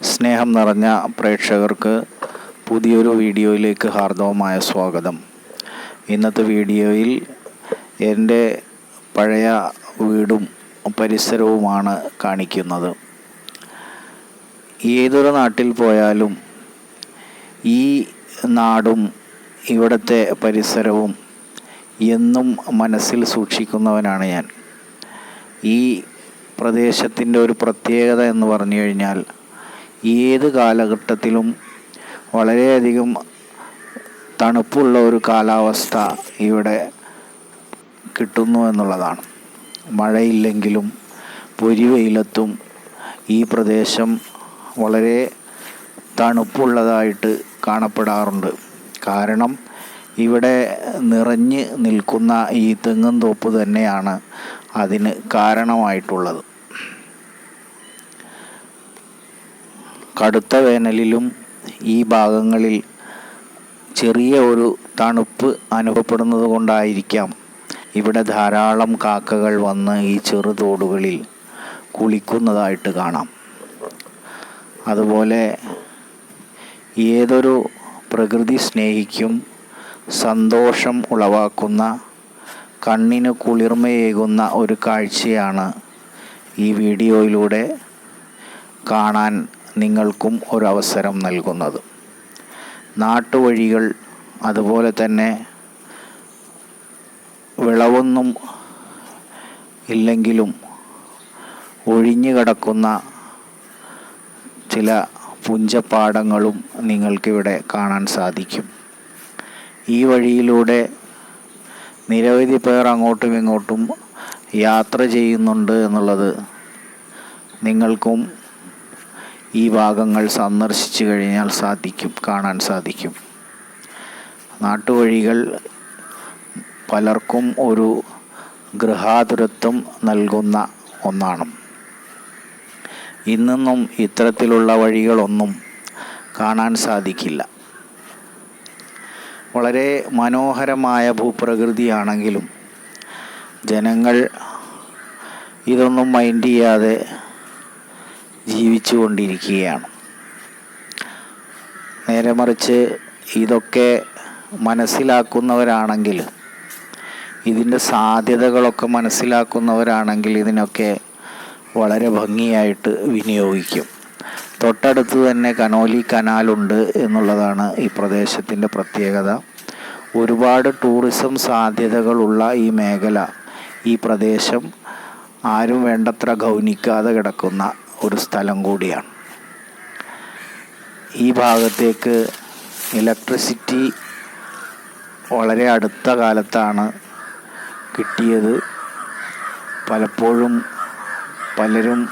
സ്നേഹം നിറഞ്ഞ പ്രേക്ഷകർക്ക് പുതിയൊരു വീഡിയോയിലേക്ക് ഹാർദവമായ സ്വാഗതം. ഇന്നത്തെ വീഡിയോയിൽ എന്റെ പഴയ വീടും പരിസരവുമാണ് കാണിക്കുന്നത്. ഏതൊരു നാട്ടിൽ പോയാലും ഈ നാടും ഇവിടുത്തെ പരിസരവും എന്നും മനസ്സിൽ സൂക്ഷിക്കുന്നവനാണ് ഞാൻ. ഈ പ്രദേശത്തിന്റെ ഒരു പ്രത്യേകത എന്ന് പറഞ്ഞു കഴിഞ്ഞാൽ ഏത് കാലഘട്ടത്തിലും വളരെയധികം തണുപ്പുള്ള ഒരു കാലാവസ്ഥ ഇവിടെ കിട്ടുന്നു എന്നുള്ളതാണ്. മഴയില്ലെങ്കിലും പൊരിവെയിലത്തും ഈ പ്രദേശം വളരെ തണുപ്പുള്ളതായിട്ട് കാണപ്പെടാറുണ്ട്. കാരണം ഇവിടെ നിറഞ്ഞ് നിൽക്കുന്ന ഈ തെങ്ങും തോപ്പ് തന്നെയാണ് അതിന് കാരണമായിട്ടുള്ളത്. കടുത്ത വേനലിലും ഈ ഭാഗങ്ങളിൽ ചെറിയ ഒരു തണുപ്പ് അനുഭവപ്പെടുന്നത് കൊണ്ടായിരിക്കാം. ഇവിടെ ധാരാളം കാക്കകൾ വന്ന് ഈ ചെറുതോടുകളിൽ കുളിക്കുന്നതായിട്ട് കാണാം. അതുപോലെ ഏതൊരു പ്രകൃതി സ്നേഹിക്കും സന്തോഷം ഉളവാക്കുന്ന കണ്ണിന് കുളിർമയേകുന്ന ഒരു കാഴ്ചയാണ് ഈ വീഡിയോയിലൂടെ കാണാൻ നിങ്ങൾക്കും ഒരവസരം നൽകുന്നത്. നാട്ടുവഴികൾ അതുപോലെ തന്നെ വിളവൊന്നും ഇല്ലെങ്കിലും ഒഴിഞ്ഞു കിടക്കുന്ന ചില പുഞ്ചപ്പാടങ്ങളും നിങ്ങൾക്കിവിടെ കാണാൻ സാധിക്കും. ഈ വഴിയിലൂടെ നിരവധി പേർ അങ്ങോട്ടും ഇങ്ങോട്ടും യാത്ര ചെയ്യുന്നുണ്ട് എന്നുള്ളത് നിങ്ങൾക്കും ഈ ഭാഗങ്ങൾ സന്ദർശിച്ചു കഴിഞ്ഞാൽ സാധിക്കും കാണാൻ സാധിക്കും. നാട്ടുവഴികൾ പലർക്കും ഒരു ഗൃഹാതുരത്വം നൽകുന്ന ഒന്നാണ്. ഇന്നൊന്നും ഇത്തരത്തിലുള്ള വഴികളൊന്നും കാണാൻ സാധിക്കില്ല. വളരെ മനോഹരമായ ഭൂപ്രകൃതിയാണെങ്കിലും ജനങ്ങൾ ഇതൊന്നും മൈൻഡ് ചെയ്യാതെ ജീവിച്ചു കൊണ്ടിരിക്കുകയാണ് നേരെ മറിച്ച് ഇതൊക്കെ മനസ്സിലാക്കുന്നവരാണെങ്കിൽ ഇതിന്റെ സാധ്യതകളൊക്കെ മനസ്സിലാക്കുന്നവരാണെങ്കിൽ ഇതിനൊക്കെ വളരെ ഭംഗിയായിട്ട് വിനിയോഗിക്കും. തൊട്ടടുത്ത് തന്നെ കനോലി കനാലുണ്ട് എന്നുള്ളതാണ് ഈ പ്രദേശത്തിന്റെ പ്രത്യേകത. ഒരുപാട് ടൂറിസം സാധ്യതകളുള്ള ഈ മേഖല ഈ പ്രദേശം ആരും വേണ്ടത്ര ഗൗനിക്കാതെ കിടക്കുന്ന ഒരു സ്ഥലം കൂടിയാണ്. ഈ ഭാഗത്തേക്ക് ഇലക്ട്രിസിറ്റി വളരെ അടുത്ത കാലത്താണ് കിട്ടിയത്. പലപ്പോഴും പലരും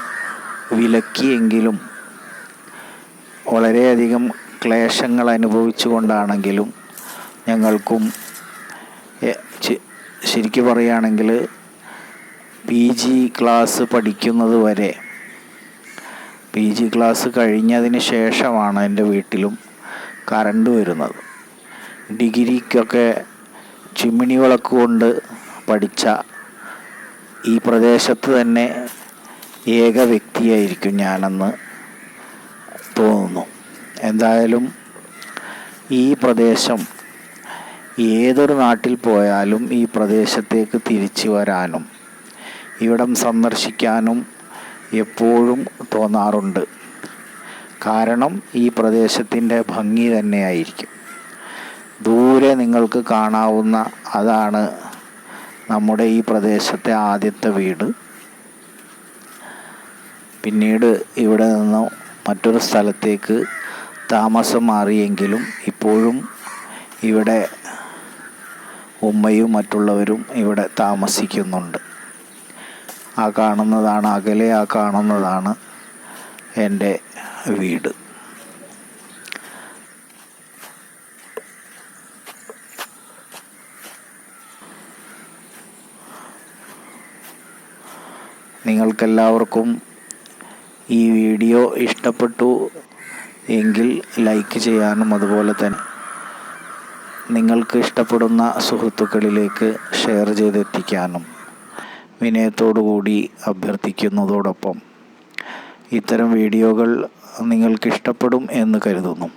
വിലക്കിയെങ്കിലും വളരെയധികം ക്ലേശങ്ങൾ അനുഭവിച്ചു കൊണ്ടാണെങ്കിലും ഞങ്ങൾക്കും ശരിക്കു പറയുകയാണെങ്കിൽ പി ജി ക്ലാസ് പഠിക്കുന്നത് വരെ പി ജി ക്ലാസ് കഴിഞ്ഞതിന് ശേഷമാണ് എന്റെ വീട്ടിലും കറണ്ട് വരുന്നത്. ഡിഗ്രിക്കൊക്കെ ചിമ്മിണി വിളക്ക് കൊണ്ട് പഠിച്ച ഈ പ്രദേശത്ത് തന്നെ ഏക വ്യക്തിയായിരിക്കും ഞാനെന്ന് തോന്നുന്നു. എന്തായാലും ഈ പ്രദേശം ഏതൊരു നാട്ടിൽ പോയാലും ഈ പ്രദേശത്തേക്ക് തിരിച്ചു വരാനും ഇവിടം സന്ദർശിക്കാനും എപ്പോഴും തോന്നാറുണ്ട്. കാരണം ഈ പ്രദേശത്തിന്റെ ഭംഗി തന്നെയായിരിക്കും. ദൂരെ നിങ്ങൾക്ക് കാണാവുന്ന അതാണ് നമ്മുടെ ഈ പ്രദേശത്തെ ആദ്യത്തെ വീട്. പിന്നീട് ഇവിടെ നിന്ന് മറ്റൊരു സ്ഥലത്തേക്ക് താമസം മാറിയെങ്കിലും ഇപ്പോഴും ഇവിടെ ഉമ്മയും മറ്റുള്ളവരും ഇവിടെ താമസിക്കുന്നുണ്ട്. ആ കാണുന്നതാണ് അകലെ ആ കാണുന്നതാണ് എന്റെ വീട്. നിങ്ങൾക്കെല്ലാവർക്കും ഈ വീഡിയോ ഇഷ്ടപ്പെട്ടു എങ്കിൽ ലൈക്ക് ചെയ്യാനും അതുപോലെ തന്നെ നിങ്ങൾക്ക് ഇഷ്ടപ്പെടുന്ന സുഹൃത്തുക്കളിലേക്ക് ഷെയർ ചെയ്തെത്തിക്കാനും. വിനയത്തോടു കൂടി അഭ്യർത്ഥിക്കുന്നതോടൊപ്പം ഇത്തരം വീഡിയോകൾ നിങ്ങൾക്ക് ഇഷ്ടപ്പെടും എന്ന് കരുതുന്നു.